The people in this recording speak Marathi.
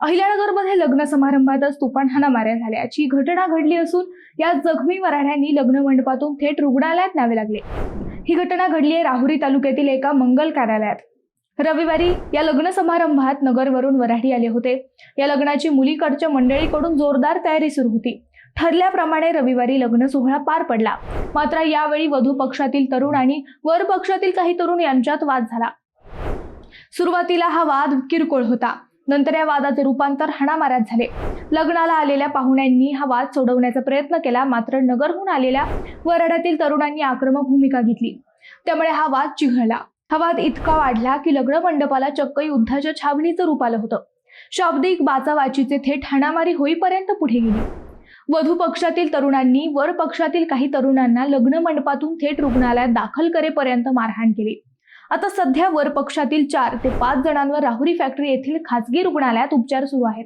अहिल्यानगरमध्ये लग्न समारंभातच तुफान माऱ्या झाल्याची घटना घडली असून या जखमी वराड्यांनी लग्न मंडपातून थेट रुग्णालयात न्यावे लागले. ही घटना घडली आहे राहुरी तालुक्यातील एका मंगल कार्यालयात. रविवारी या लग्न समारंभात नगरवरून वराडी आले होते. या लग्नाची मुलीकडच्या मंडळीकडून जोरदार तयारी सुरू होती. ठरल्याप्रमाणे रविवारी लग्न सोहळा पार पडला. मात्र यावेळी वधू पक्षातील तरुण आणि वर पक्षातील काही तरुण यांच्यात वाद झाला. सुरुवातीला हा वाद किरकोळ होता. नंतर या वादाचे रूपांतर हाणामाऱ्यात झाले. लग्नाला आलेल्या पाहुण्यांनी हा वाद सोडवण्याचा प्रयत्न केला मात्र नगरहून आलेल्या वराड्यातील तरुणांनी आक्रमक भूमिका घेतली. त्यामुळे हा वाद चिघळला. हा वाद इतका वाढला की लग्न मंडपाला चक्क युद्धाच्या छावणीचं रूप आलं होतं. शाब्दिक बाचावाचीचे थेट हाणामारी होईपर्यंत पुढे गेली. वधू पक्षातील तरुणांनी वर पक्षातील काही तरुणांना लग्न मंडपातून थेट रुग्णालयात दाखल करेपर्यंत मारहाण केली. आता सध्या वर पक्षातील चार ते पाच जणांवर राहुरी फॅक्टरी येथील खासगी रुग्णालयात उपचार सुरू आहेत.